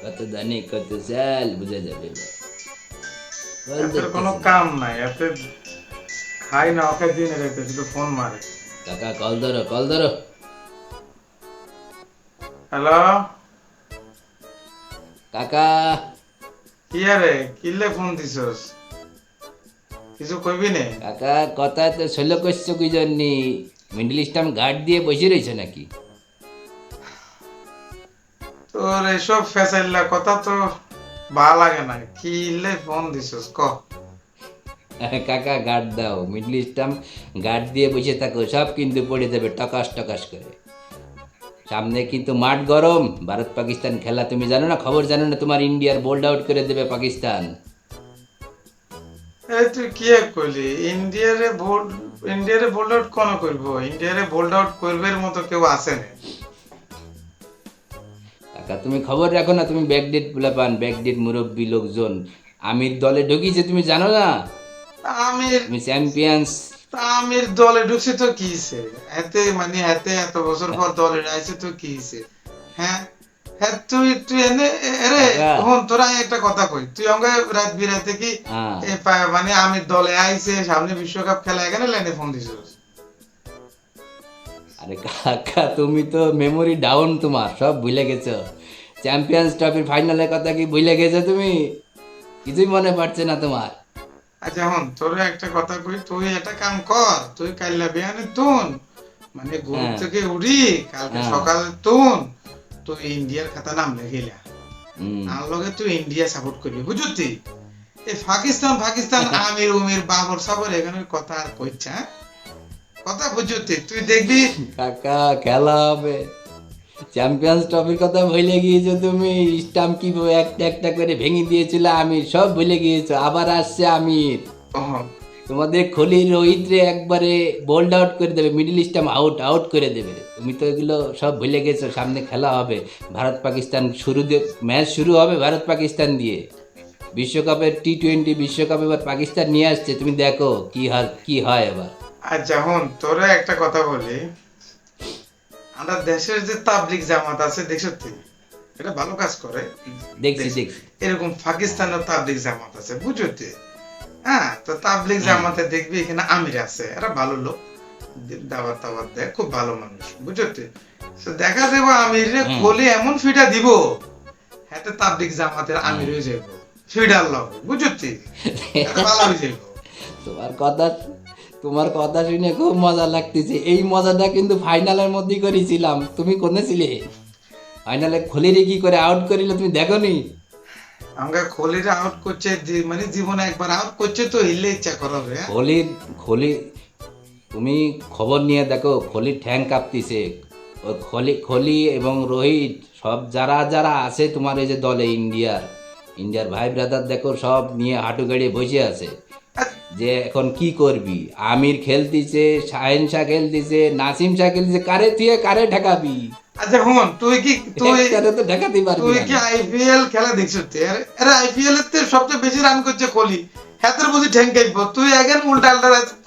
কত দানি কত চাল বুঝে যাবে কোনো। কাম নাই এতে খাই না ওকে দিনে রেখে শুধু ফোন মারে কাকা কল ধরো কল ধরো হ্যালো কাকা কি আরে কিলে ফোন দিছস কিছু কইবি নে কাকা কথা তো ষোলো করছ কি জন্যে মিডল ইস্টাম গার্ড দিয়ে বসে রয়েছে নাকি? তোর এসব ফেসাইল্লা কথা তো ভালো লাগে না। কিলে ফোন দিছস ক? কাকা গার্ড দাও। মিডল ইস্টাম গার্ড দিয়ে বসে থাকো সব কিন্তু পড়ে যাবে টকাস টকাস করে। সামনে কিন্তু মাঠ গরম ভারত পাকিস্তান খেলা। তুমি জানো না খবর জানো না তোমার ইন্ডিয়ার বোল্ড আউট করে দেবে পাকিস্তান? এই তুই কি কইলি? ইন্ডিয়ারে বোল্ড ইন্ডিয়ারে বোল্ড আউট কোন করব? ইন্ডিয়ারে বোল্ড আউট করবার মতো কেউ আসে না? তুমি খবর রাখো না তুমি ব্যাকডেট পান ব্যাকডেট মুরব্বী লোকজন। আমির দলে ঢুকিয়েছে তুমি জানো না? আমির তুমি চ্যাম্পিয়ন্স। আমির দলে ঢুকছে তো কি হইছে? এতে মানে এতে এত বছর পর দলে আইছে তো কি হইছে? হ্যাঁ? হ্যাঁ তুই তুই এনে আরে কাকা। হন তোরা একটা কথা কই। তুই আমাকে রাত বিরাতে কি হ্যাঁ। মানে আমির দলে আইছে সামনে বিশ্বকাপ খেলা এখানে লাইনে ফোন দিছিস? আরে কাকা তুমি তো মেমোরি ডাউন তোমার সব ভুলে গেছো চ্যাম্পিয়ন্স ট্রফির ফাইনালের কথা কি ভুলে গেছো তুমি কিছুই মনে পড়ছে না তোমার আচ্ছা হন তোর একটা কথা কই তুই একটা কাম কর তুই কাইলা বিয়ানে তুন মানে ঘুম হ্যাঁ। থেকে উঠি কালকে হ্যাঁ। সকালে তুন তুই ইন্ডিয়ার খাতা নাম লেখিলা। আর লগে তুই ইন্ডিয়া সাপোর্ট করবি বুঝতি এই পাকিস্তান পাকিস্তান আমির উমির বাবর সাবর এখানে কথা আর কইছে হ্যাঁ? কথা বুঝতি তুই দেখবি? কাকা খেলা হবে। চ্যাম্পিয়ন্স ট্রফির কথা ভুলে গিয়েছো তুমি? স্টাম্প কি একটা একটা করে ভেঙে দিয়েছিল আমির সব ভুলে গিয়েছো। আবার আসছে আমির। তোমাদের খলি রোহিত রে একবারে বোল্ড আউট করে দেবে মিডল স্টাম্প আউট আউট করে দেবে। তুমি তো এগুলো সব ভুলে গেছো সামনে খেলা হবে। ভারত পাকিস্তান শুরু ম্যাচ শুরু হবে ভারত পাকিস্তান দিয়ে। বিশ্বকাপের টি টোয়েন্টি বিশ্বকাপ এবার পাকিস্তান নিয়ে আসছে। তুমি দেখো কি হয় কি হয় এবার। আচ্ছা হন তোরা একটা কথা বলি। আমরা দেশের যে তাবলিক জামাত আছে দেখছ তুই এটা ভালো কাজ করে। দেখছি দেখছি। এরকম পাকিস্তানের তাবলিক জামাত আছে বুঝতে হ্যাঁ তো তাবলিক জামাতে দেখবি এখানে আমির আছে এরা ভালো লোক। দাবার তাবার দেয় খুব ভালো মানুষ বুঝতে তো দেখা যাব আমির। খোলে এমন ফিটা দিব হ্যাঁ তাবলিক জামাতের আমির হয়ে যাব ফিডার লগ বুঝতি এটা ভালো হয়ে যাব তোমার কথা তোমার কথা শুনে খুব মজা লাগতেছে। এই মজাটা কিন্তু ফাইনালের মধ্যেই করেছিলাম। তুমি কোনে ছিলে? ফাইনালে খলিরে কি করে আউট করিলে তুমি দেখোনি? আমাকে খলিরা আউট করছে মানে জীবনে একবার আউট করছে তো হিললে ইচ্ছা করবে হ্যাঁ? খলির খলি তুমি খবর নিয়ে দেখো খলির ঠ্যাং কাঁপতিছে। ও খলি খলি এবং রোহিত সব যারা যারা আছে তোমার এই যে দলে ইন্ডিয়ার ইন্ডিয়ার ভাই ব্রাদার দেখো সব নিয়ে হাঁটু গাড়িয়ে বসে আছে। যে এখন কি করবি? আমির খেলতিছে শাহিন শাহ খেলতিছে নাসিম শাহ খেলতিছে কারে তুই কারে ঠেকাবি আচ্ছা তুই কি তুই তো পারবি তুই। কি আইপিএল খেলা দেখছিস? আরে আইপিএল এর সবচেয়ে বেশি রান করছে কোহলি। হাতের বুঝি ঠেঙ্কাইব? তুই এখন উল্টা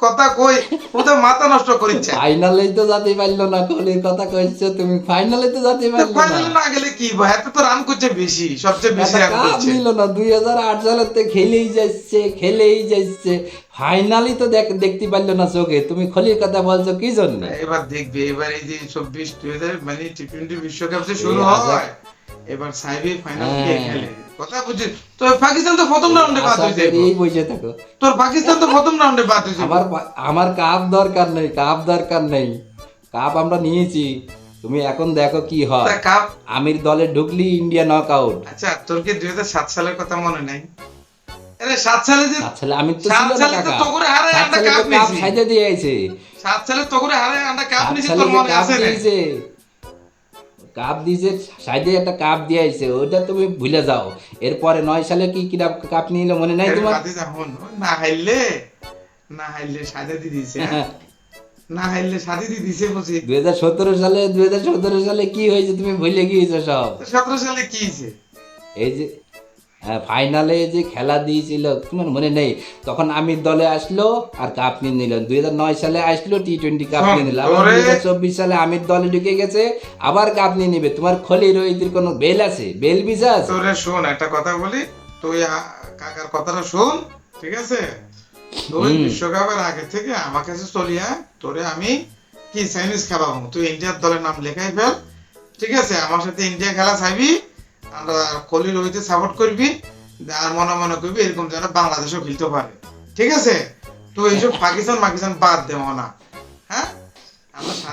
কথা কই ও তো মাথা নষ্ট করিচ্ছে ফাইনালেই তো যেতে পারল না কোহলির কথা কইছো তুমি ফাইনালে তো যেতে পারল ফাইনালে না। গেলে কি? হাতে তো রান করছে বেশি সবচেয়ে বেশি রান করছে। না দুই হাজার আট সালের তো খেলেই যাচ্ছে খেলেই যাচ্ছে। ফাইনালি তো দেখ দেখতে পারল না চোখে তুমি খলির কথা বলছো কি জন্য? এবার দেখবে এবার এই যে চব্বিশ দুই হাজার মানে টি টোয়েন্টি বিশ্বকাপ যে শুরু হয়। এবার সাইবি ফাইনাল কে হ্যাঁ। খেলে। কথা বুঝছিস? তো পাকিস্তান তো প্রথম রাউন্ডে বাদ হয়ে যাবে এই বসে থাকো। তোর পাকিস্তান তো প্রথম রাউন্ডে বাদ যাবে আমার আমার কাপ দরকার নেই কাপ দরকার নেই। কাপ আমরা নিয়েছি। তুমি এখন দেখো কি হয়। কাপ আমির দলে ঢুকলি ইন্ডিয়া নক আউট আচ্ছা তোর কি দুই সাত সালের কথা মনে নাই? আরে সাত সালে যে সালে আমি তো সাত সালে তো হারায় সাত আমরা কাপ নিয়েছি। সাইজে দিয়েছে। সাত সালে তোকে হারে আমরা কাপ সাত নিয়েছি তোর মনে আছে কাপ দিয়েছে সাইডে একটা কাপ দিয়ে দিয়েছে ওইটা তুমি ভুলে যাও। এরপরে নয় সালে কি কি কাপ নিলে মনে নাই তোমার? না হাইলে না হাইলে সাজা দিয়ে দিছে। হ্যাঁ? না হাইলে সাজি দি দিছে বসে দুই হাজার সতেরো সালে দুই হাজার সতেরো সালে কি হয়েছে তুমি ভুলে গিয়েছো সব? সতেরো সালে কি হয়েছে? এই যে ফাইনালে যে খেলা দিয়েছিল তোমার মনে নেই। তখন আমির দলে আসলো আর কাপ নিয়ে নিল। দুই হাজার নয় সালে আসলো টি টোয়েন্টি কাপ নিয়ে নিল। আবার দুই হাজার চব্বিশ সালে আমির দলে ঢুকে গেছে আবার কাপ নিয়ে নিবে। তোমার খলি রোহিতের কোনো বেল আছে? বেল ভিসা আছে? শোন একটা কথা বলি। তুই কাকার কথাটা শোন ঠিক আছে? তুই। বিশ্বকাপের আগে থেকে আমার কাছে চলি আয় তোরে আমি কি চাইনিজ খেলাবো? তুই ইন্ডিয়ার দলের নাম লেখাই ফেল ঠিক আছে? আমার সাথে ইন্ডিয়া খেলা চাইবি? রোহিতে সাপোর্ট করবি আর মনে মনে করবি এরকম যেন বাংলাদেশও খেলতে পারে। ঠিক আছে? তুই এইসব পাকিস্তান পাকিস্তান বাদ দে না। হ্যাঁ?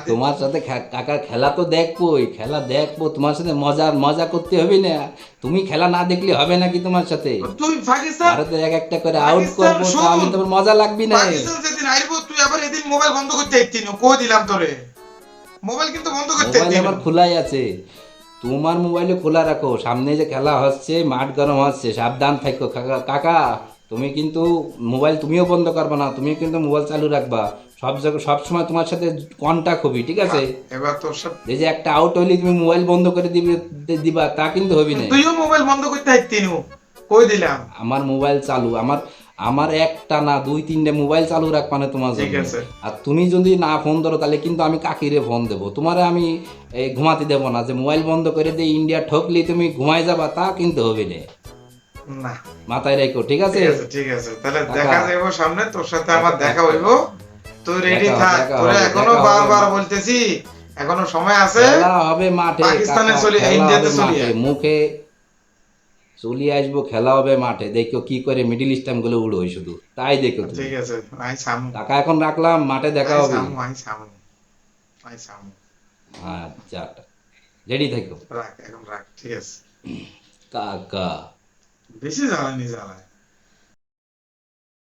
তোমার সাথে কাকা খেলা তো দেখবোই খেলা দেখব তোমার সাথে মজা মজা করতে হবে না। তুমি খেলা না দেখলে হবে নাকি তোমার সাথে? তুই পাকিস্তান ভারতে এক একটা করে আউট করব। তাহলে তোমার মজা লাগবে না। পাকিস্তান যেদিন আইবো তুই আবার এদিন মোবাইল বন্ধ করতে আইতিন কই দিলাম তোরে? মোবাইল কিন্তু বন্ধ করতে আইতিন আমার খোলাই আছে। তোমার মোবাইলে খোলা রাখো সামনে যে খেলা হচ্ছে মাঠ গরম হচ্ছে সাবধান থাকো কাকা তুমি কিন্তু মোবাইল তুমিও বন্ধ করবে না তুমি কিন্তু মোবাইল চালু রাখবা। সব জায়গায় সব সময় তোমার সাথে কন্টাক্ট হবি ঠিক আছে? এবার তোর সব এই যে একটা আউট হইলে তুমি মোবাইল বন্ধ করে দিবে দিবা তা কিন্তু হবি না। তুইও মোবাইল বন্ধ করতে আইতিন কই দিলাম? আমার মোবাইল চালু আমার আমার একটা না দুই তিনটে মোবাইল চালু রাখবা না তোমার ঠিক জন্য। আছে। আর তুমি যদি না ফোন ধরো তাহলে কিন্তু আমি কাকিরে ফোন দেবো। তোমারে আমি এই ঘুমাতে দেবো না। যে মোবাইল বন্ধ করে দিয়ে ইন্ডিয়া ঠকলি তুমি ঘুমাই যাবা তা কিন্তু হবে না। না। মাথায় রেখো ঠিক আছে? ঠিক আছে তাহলে দেখা যাইব সামনে তোর সাথে আমার দেখা হইব। তুই রেডি থাক। তোরে এখনও বারবার বলতেছি এখনও সময় আছে। হবে মাঠে পাকিস্তানে চলি- ইন্ডিয়াতে চলি। মুখে চলি আসব খেলা হবে মাঠে। দেখো কি করে মিডিল ইস্টামগুলো উড়ো শুধু। তাই দেখো ঠিক আছে ভাই সামু। টাকা এখন রাখলাম মাঠে দেখা হবে। সামু ভাই সামু। ভাই সামু। আচ্ছা রেডি থাকো। রাখ এখন রাখ ঠিক আছে। কাকা। বেশি জ্বালানি জ্বালায়।